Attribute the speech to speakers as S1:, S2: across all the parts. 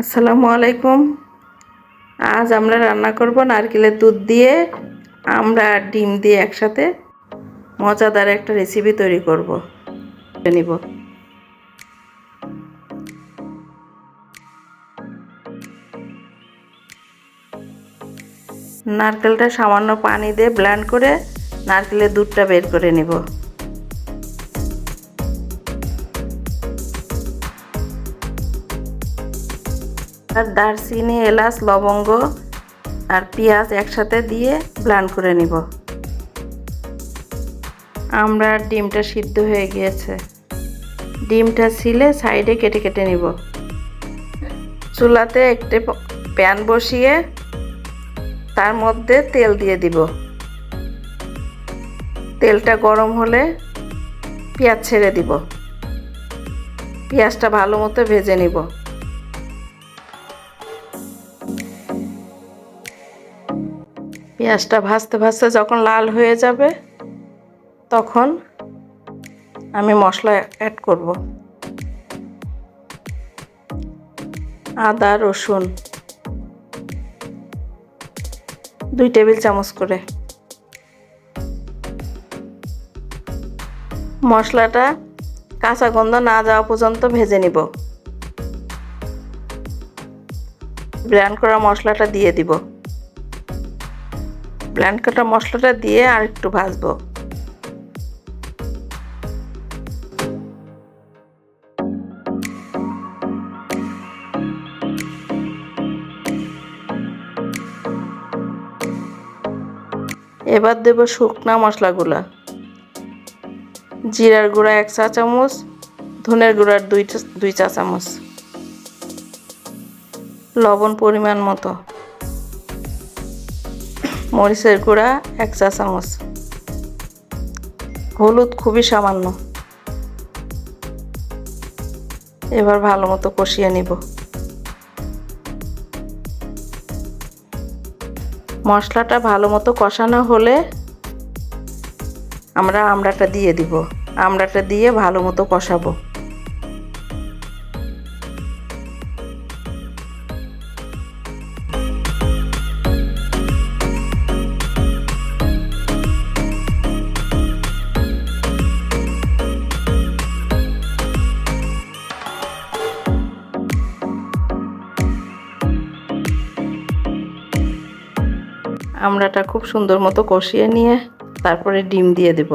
S1: আসসালামু আলাইকুম। আজ আমরা রান্না করব নারকেলের দুধ দিয়ে। আমরা ডিম দিয়ে একসাথে মজাদার একটা রেসিপি তৈরি করব। নিব। নারকেলটা সামান্য পানি দিয়ে ব্ল্যান্ড করে নারকেলের দুধটা বের করে নিব। আর দারচিনি, এলাচ, লবঙ্গ আর পেঁয়াজ একসাথে দিয়ে ব্লান্ড করে নিব। আমরা ডিমটা সিদ্ধ হয়ে গিয়েছে। ডিমটা ছিলে সাইডে কেটে কেটে নিব। চুলাতে একটি প্যান বসিয়ে তার মধ্যে তেল দিয়ে দিব। তেলটা গরম হলে পেঁয়াজ ছেড়ে দিব। পেঁয়াজটা ভালো মতো ভেজে নিব। পেঁয়াজটা ভাজতে ভাজতে যখন লাল হয়ে যাবে, তখন আমি মশলা অ্যাড করব। আদা, রসুন, দুই টেবিল চামচ করে। মশলাটা কাঁচা গন্ধ না যাওয়া পর্যন্ত ভেজে নিব। ব্র্যান্ড করা মশলাটা দিয়ে দিব। ব্ল্যান্ড কাটা মশলাটা দিয়ে আর একটু ভাজবো। এবার দেব শুকনা মশলাগুলা। জিরার গুঁড়া এক চা চামচ, ধনের গুঁড়ার দুই দুই চা চামচ। লবণ পরিমাণ মতো। মরিচের গুঁড়া, এক চা চামচ। হলুদ খুবই সামান্য। এবার ভালো মতো কষিয়ে নিব। মশলাটা ভালো মতো কষানো হলে আমরা আমড়াটা দিয়ে দিব। আমড়াটা দিয়ে ভালো মতো কষাবো। আমড়াটা খুব সুন্দর মতো কষিয়ে নিয়ে তারপরে ডিম দিয়ে দেব।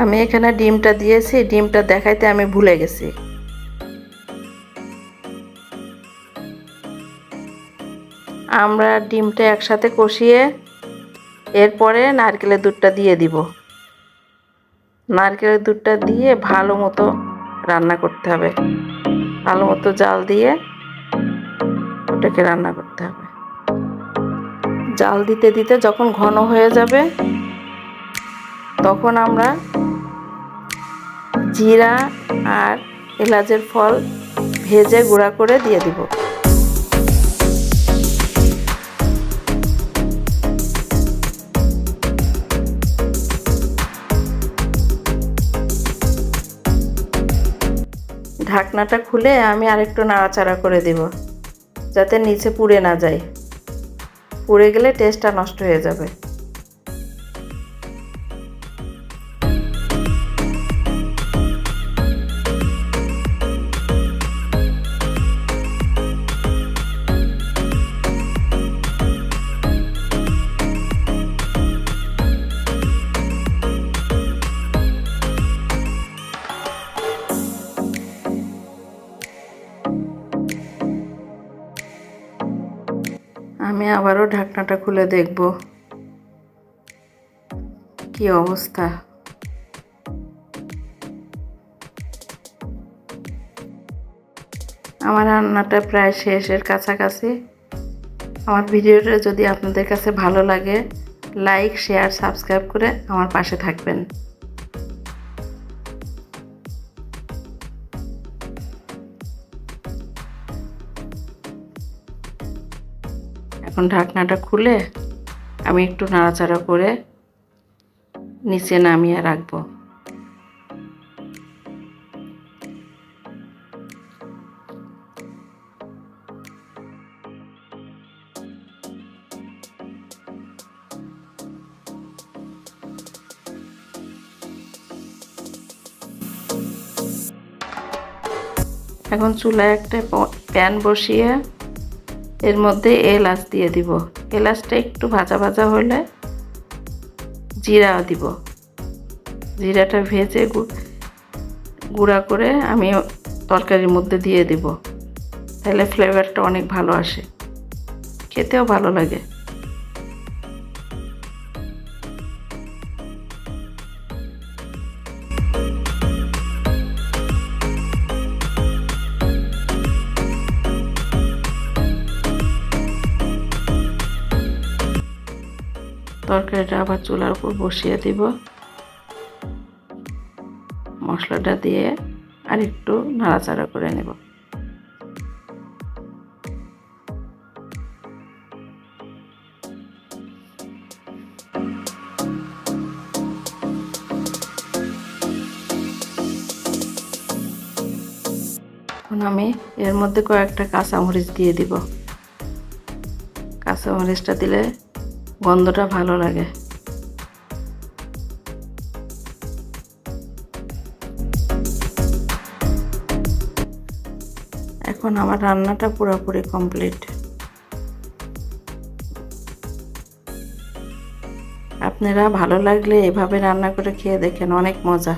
S1: আমি এখানে ডিমটা দিয়েছি, ডিমটা দেখাইতে আমি ভুলে গেছি। আমরা ডিমটা একসাথে কষিয়ে এরপরে নারকেলের দুধটা দিয়ে দিব। নারকেলের দুধটা দিয়ে ভালো মতো রান্না করতে হবে। ভালো মতো জাল দিয়ে ওটাকে রান্না করতে হবে। জাল দিতে দিতে যখন ঘন হয়ে যাবে, তখন আমরা জিরা আর এলাচের ফল ভেজে গুঁড়া করে দিয়ে দিব। ঢাকনাটা খুলে আমি আরেকটু নাড়াচাড়া করে দিব, যাতে নিচে পুড়ে না যায়। পুড়ে গেলে টেস্টটা নষ্ট হয়ে যাবে। আমি আবারও ঢাকনাটা খুলে দেখব। কি অবস্থা? আমার রান্নাটা প্রায় শেষের কাছাকাছি। আমার ভিডিওটা যদি আপনাদের কাছে ভালো লাগে, লাইক, শেয়ার, সাবস্ক্রাইব করে আমার পাশে থাকবেন। এখন ঢাকনাটা খুলে আমি একটু নাড়াচাড়া করে নিচে নামিয়ে রাখব। এখন চুলায় একটা প্যান বসিয়ে এর মধ্যে এলাচ দিয়ে দিব। এলাচটা একটু ভাজা ভাজা হলে জিরা দিব। জিরাটা ভেজে গুঁড়া করে আমি তরকারির মধ্যে দিয়ে দিব। তাহলে ফ্লেভারটা অনেক ভালো আসে। খেতেও ভালো লাগে। তরকারিটা আবার চুলার উপর বসিয়ে দিব। মশলাটা দিয়ে আর একটু নাড়াচাড়া করে নেব। এখন আমি এর মধ্যে কয়েকটা কাঁচামরিচ দিয়ে দিব। কাঁচামরিচটা দিলে গন্ধটা ভালো লাগে। এখন আমার রান্নাটা পুরোপুরি কমপ্লিট। আপনারা ভালো লাগলে এভাবে রান্না করে খেয়ে দেখেন, অনেক মজা।